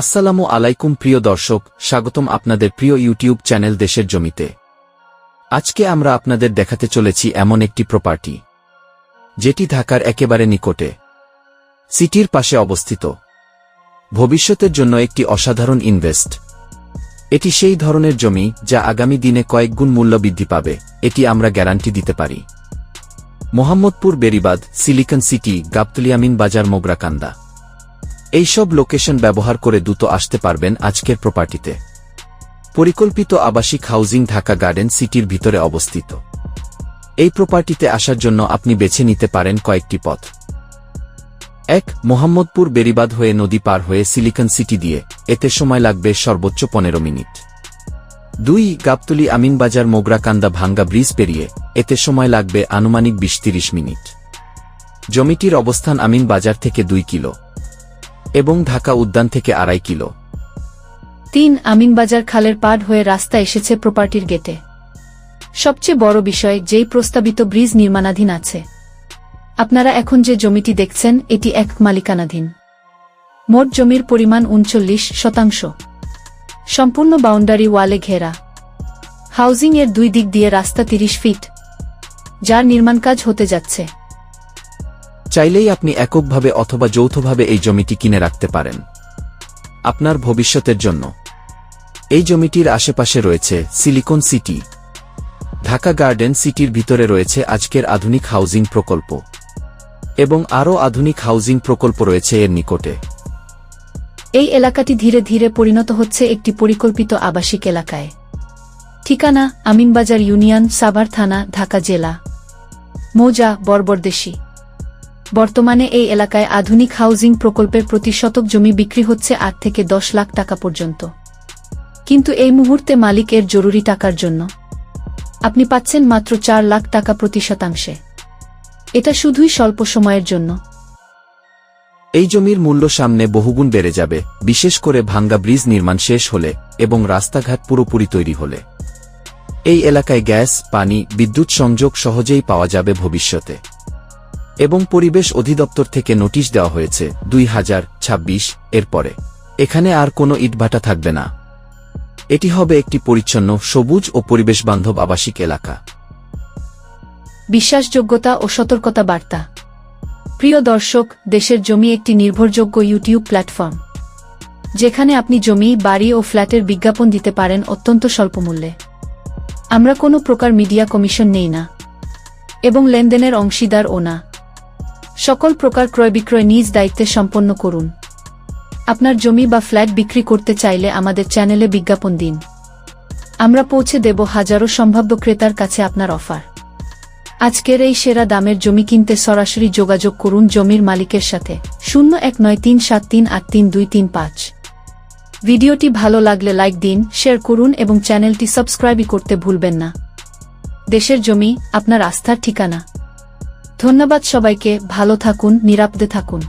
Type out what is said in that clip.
আসসালামু আলাইকুম প্রিয় দর্শক, স্বাগতম আপনাদের প্রিয় ইউটিউব চ্যানেল দেশের জমিতে। আজকে আমরা আপনাদের দেখাতে চলেছি এমন একটি প্রপার্টি যেটি ঢাকার একেবারে নিকটে, সিটির পাশে অবস্থিত। ভবিষ্যতের জন্য একটি অসাধারণ ইনভেস্ট এটি সেই ধরনের জমি যা আগামী দিনে কয়েকগুণ মূল্য বৃদ্ধি পাবে, এটি আমরা গ্যারান্টি দিতে পারি। মোহাম্মদপুর বেরিবাদ, সিলিকন সিটি গাবতুলিয়ামিন বাজার, মোগরাকান্দা। এইসব লোকেশন ব্যবহার করে দ্রুত আসতে পারবেন আজকের প্রপার্টিতে। পরিকল্পিত আবাসিক হাউজিং ঢাকা গার্ডেন সিটির ভিতরে অবস্থিত। এই প্রপার্টিতে আসার জন্য আপনি বেছে নিতে পারেন কয়েকটি পথ। এক, মোহাম্মদপুর বেরিবাদ হয়ে নদী পার হয়ে সিলিকন সিটি দিয়ে এতে সময় লাগবে সর্বোচ্চ পনেরো মিনিট। দুই, গাবতলি আমিনবাজার মোগরাকান্দা ভাঙ্গা ব্রিজ পেরিয়ে এতে সময় লাগবে আনুমানিক বিশ তিরিশ মিনিট। জমিটির অবস্থান আমিনবাজার থেকে দুই কিলো। এবং ঢাকা উদ্যান থেকে আড়াই কিলো। তিন আমিনবাজার খালের পাড় হয়ে রাস্তা এসেছে প্রপার্টির গেটে। সবচেয়ে বড় বিষয়, যেই প্রস্তাবিত ব্রিজ নির্মাণাধীন আছে। আপনারা এখন যে জমিটি দেখছেন, এটি এক মালিকানাধীন। মোট জমির পরিমাণ উনচল্লিশ শতাংশ। সম্পূর্ণ বাউন্ডারি ওয়ালে ঘেরা। হাউজিং এর দুই দিক দিয়ে রাস্তা তিরিশ ফিট, যার নির্মাণ কাজ হতে যাচ্ছে। চাইলেই আপনি এককভাবে অথবা যৌথভাবে এই জমিটি কিনে রাখতে পারেন। আপনার ভবিষ্যতের জন্য। এই জমিটির আশেপাশে রয়েছে সিলিকন সিটি। ঢাকা গার্ডেন সিটির ভিতরে রয়েছে আজকের আধুনিক হাউজিং প্রকল্প। এবং আরও আধুনিক হাউজিং প্রকল্প রয়েছে এর নিকটে। এই এলাকাটি ধীরে ধীরে পরিণত হচ্ছে একটি পরিকল্পিত আবাসিক এলাকায়। ঠিকানা আমিনবাজার ইউনিয়ন, সাভার থানা, ঢাকা জেলা। মৌজা বর্বরদেশী বর্তমানে এই এলাকায় আধুনিক হাউজিং প্রকল্পের প্রতি শতক জমি বিক্রি হচ্ছে আট থেকে দশ লাখ টাকা পর্যন্ত। কিন্তু এই মুহূর্তে মালিক এর জরুরি টাকার জন্য। আপনি পাচ্ছেন মাত্র চার লাখ টাকা প্রতি শতাংশে। এটা শুধুই স্বল্প সময়ের জন্য। এই জমির মূল্য সামনে বহুগুণ বেড়ে যাবে, বিশেষ করে ভাঙ্গা ব্রিজ নির্মাণ শেষ হলে এবং রাস্তাঘাট পুরোপুরি তৈরি হলে। এই এলাকায় গ্যাস, পানি, বিদ্যুৎ সংযোগ সহজেই পাওয়া যাবে ভবিষ্যতে। এবং পরিবেশ অধিদপ্তর থেকে নোটিশ দেওয়া হয়েছে, দুই হাজার ছাব্বিশ এর পরে। এখানে আর কোনো ইটভাটা থাকবে না। এটি হবে একটি পরিচ্ছন্ন, সবুজ ও পরিবেশবান্ধব আবাসিক এলাকা। বিশ্বাসযোগ্যতা ও সতর্কতা বার্তা। প্রিয় দর্শক, দেশের জমি একটি নির্ভরযোগ্য ইউটিউব প্ল্যাটফর্ম, যেখানে আপনি জমি, বাড়ি ও ফ্ল্যাটের বিজ্ঞাপন দিতে পারেন অত্যন্ত স্বল্প মূল্যে। আমরা কোনো প্রকার মিডিয়া কমিশন নেই না, এবং লেনদেনের অংশীদার ও না। সকল প্রকার ক্রয় বিক্রয় নিজ দায়িত্বে সম্পন্ন করুন। আপনার জমি বা ফ্ল্যাট বিক্রি করতে চাইলে আমাদের চ্যানেলে বিজ্ঞাপন দিন। আমরা পৌঁছে দেব হাজারো সম্ভাব্য ক্রেতার কাছে আপনার অফার। আজকের এই সেরা দামের জমি কিনতে সরাসরি যোগাযোগ করুন জমির মালিকের সাথে। শূন্য এক নয় তিন সাত তিন আট তিন দুই তিন পাঁচ। ভিডিওটি ভালো লাগলে লাইক দিন, শেয়ার করুন এবং চ্যানেলটি সাবস্ক্রাইবই করতে ভুলবেন না। দেশের জমি, আপনার আস্থার ঠিকানা। ধন্যবাদ সবাইকে ভালো থাকুন নিরাপদে থাকুন।